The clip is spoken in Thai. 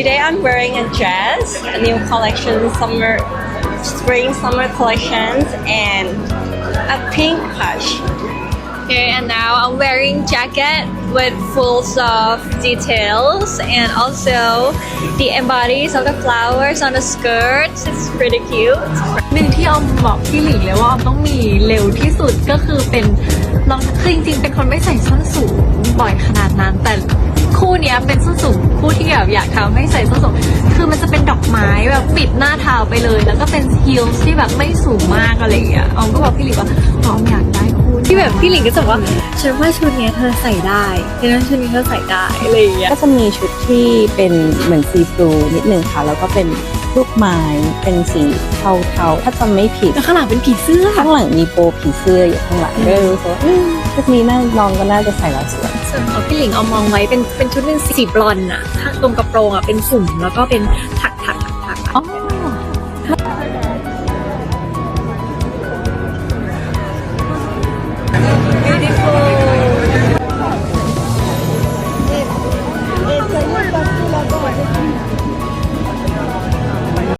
Today I'm wearing a dress, a new collection, summer, spring summer collections, and a pink plush. Okay, and now I'm wearing jacket with full of details and also the embodies of the flowers on the skirt. It's pretty cute. หนึ่งที่ออมบอกพี่หลิงเลยว่าออมต้องมีเร็วที่สุดก็คือเป็นรองคือจริงๆเป็นคนไม่ใส่ส้นสูงบ่อยขนาดนั้นแต่คู่เนี้ยเป็นส้นสูงคู่ที่ แบบอยากทำให้ใส่ส้นสูงคือมันจะเป็นดอกไม้แบบปิดหน้าเท้าไปเลย แล้วก็เป็นฮิลที่แบบไม่สูงมากอะไรอย่างเงี้ยออมก็บอกพี่หลิงว่าออมอยากได้คู่ที่แบบพี่หลิงก็จะบอกว่าฉันว่าชุดเนี้ยเธอใส่ได้ฉันว่าชุดนี้เธอใส่ได้อะไรอย่างเงี้ยก็จะมีชุดที่เป็นเหมือนซีฟรูนิดนึงค่ะแล้วก็เป็นลูกไม้เป็นสีเทาๆ ถ้าจำไม่ผิดแล้วข้างหลังเป็นผีเสื้อ ข้างหลังมีโปผีเสื้ออยู่ข้างหลังก็เลยรู้สึกว่าอืมชุดนี้น่าน้องก็น่าจะใส่แล้วสวย ส่วนของพี่หลิงเอามองไว้เป็นเป็นชุดเป็นสีบลอนด์อะข้างตรงกระโปรงอะเป็นสุ่มแล้วก็เป็นถักถักถักถักอ๋อ beautiful